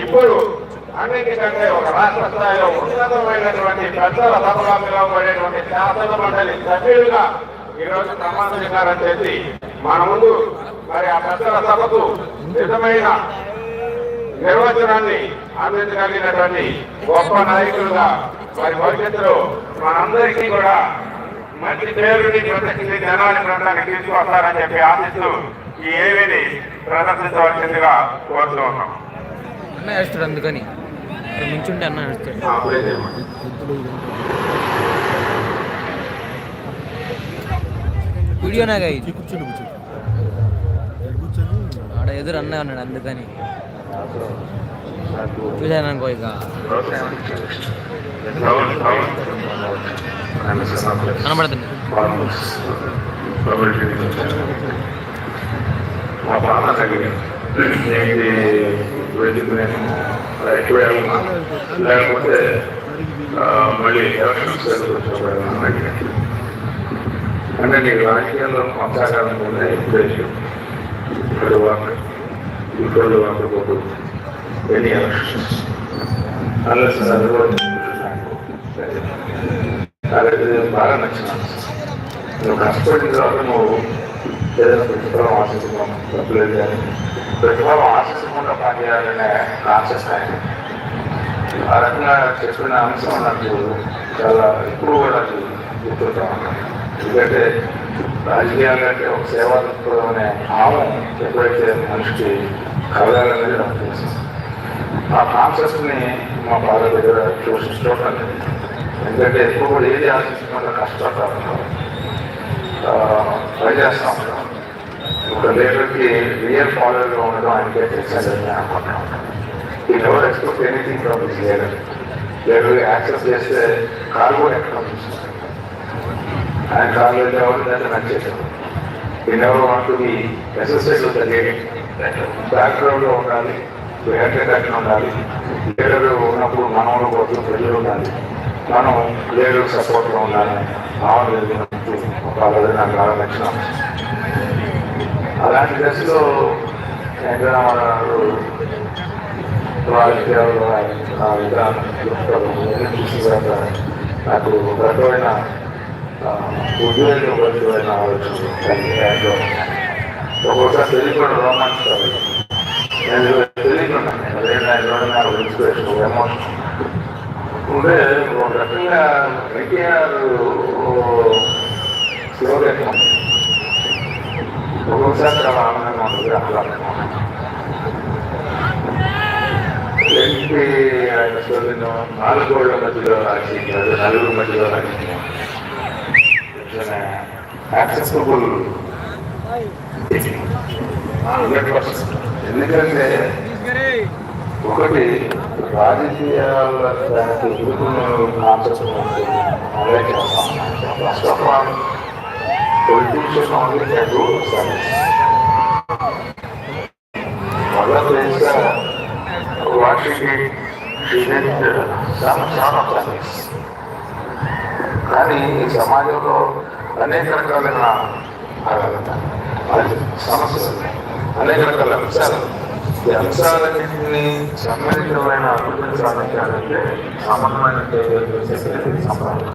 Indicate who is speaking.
Speaker 1: ఇప్పుడు అన్నిటికంటే ఒక రాష్ట్ర స్థాయిలో ఉన్నతమైనటువంటి పెద్దల సభగా పిలువబడేటువంటి శాసన మండలి సభ్యులుగా ఈరోజు ప్రమాణ స్వీకారం చేసి మన ముందు మరి ఆ పెద్దల సభకు నిజమైన నిర్వచనాన్ని అందించగలిగినటువంటి గొప్ప నాయకులుగా మరి భవిష్యత్తులో మనందరికీ కూడా మంచి పేరుని ప్రదర్శించి జనాన్ని ప్రజలకు తీసుకొస్తారని చెప్పి ఆశిస్తూ ఈ ఏవిని ప్రదర్శించవలసిందిగా కోరుతూ ఉన్నాం.
Speaker 2: అన్న వేస్తాడు అందుకని. ఇక్కడ నుంచుంటే అన్న వేస్తాడు. వీడియో నాగా ఇది
Speaker 3: కూర్చోండి కూర్చొని
Speaker 2: ఆడ ఎదురు అన్న ఉన్నాడు అందుకని. చూశాను అనుకో ఇక.
Speaker 1: అవును, అవును.
Speaker 2: కనబడుతుంది
Speaker 1: మా బాధ తగ్గింది ఏంటి రైతు వెళ్ళమా లేకపోతే మళ్ళీ ఎలక్షన్స్ అంటే నీకు రాజకీయాల్లో కొనసాగాలని ఉందా ఉద్దేశం. ఇప్పుడు వాళ్ళు ఇప్పుడు వర్క్ పోదు ఎన్ని ఎలక్షన్స్ అన్లెస్ అలాగే బాగా నచ్చింది నువ్వు కష్టపడిన తర్వాత నువ్వు ఏదైనా ప్రతిఫలం ఆశిస్తున్నాం తప్పలేదు కానీ ప్రతిఫలం ఆశించకుండా పనిచేయాలనే కాన్షియస్ ఆయన ఆ రకంగా చెప్పిన అంశం నాకు చాలా ఎక్కువ కూడా నాకు గుర్తుంటా ఎందుకంటే రాజకీయాలు అంటే ఒక సేవా దృక్పథం అనే భావం ఎప్పుడైతే మనిషికి కలగాలనేది నాకు తెలుసు ఆ కాన్సెప్ట్ని మా బాగా దగ్గర చూసి చూడండి ఎందుకంటే ఎక్కువ కూడా ఏది ఆశించకుండా కష్టపడతారు ట్రై చేస్తాం. ఒక లీడర్కి రియల్ ఫాలోవర్గా ఉండడం ఆయనకే తెలిసిందని అనుకుంటున్నాం ఈ ఎవరు expect anything from this leader leader access చేస్తే కారు కూడా ఎక్కడ ఆయన కారు వెళ్ళేవాడు ఎవరు దాన్ని నచ్చేసారు ఈ never want to be associate with బ్యాక్గ్రౌండ్లో ఉండాలి హెడ్ అటాక్లో ఉండాలి. లీడర్ ఉన్నప్పుడు మనవలు కోసం ప్రజలు ఉండాలి. మనం లీడర్ సపోర్ట్లో ఉండాలి. భావన ఒక ఆలోచన నాకు బాగా అలాంటి దశలో వెంకటరామారావు రాజకీయాల్లో ఆయన విధానం చూసిన నాకు ఒక రకమైన ఆ, ఉద్వేగభరితమైన ఆలోచనలు ఒక్కొక్కసారి తెలియకుండా రోమాన్స్ నేను తెలియకుండా ఇన్స్పిరేషన్ ఒక ఎమోషన్ అంటే ఒక రకంగా ఎన్టీఆర్ శివగత్వం ఒక్కొక్కసారి చాలా ఆనందంగా ఉంటుంది ఆహ్లాదంగా ఉంటుంది ఆయన చదివిన నాలుగు మధ్యలో రాజకీయం అది నలుగురు మధ్యలో రాజకీయం యాక్సెసిబుల్ ఎందుకంటే ఒకటి రాజకీయాల కాన్సెప్ట్ అలాగే first of all politician only can do service service కానీ ఈ సమాజంలో అనేక రకాలైన సమస్యలు అనేక రకాల అంశాలు ఈ అంశాలన్నింటినీ సమ్మిళితమైన అభివృద్ధి సాధించాలంటే సమన్వయం చేసే సంప్రదాయం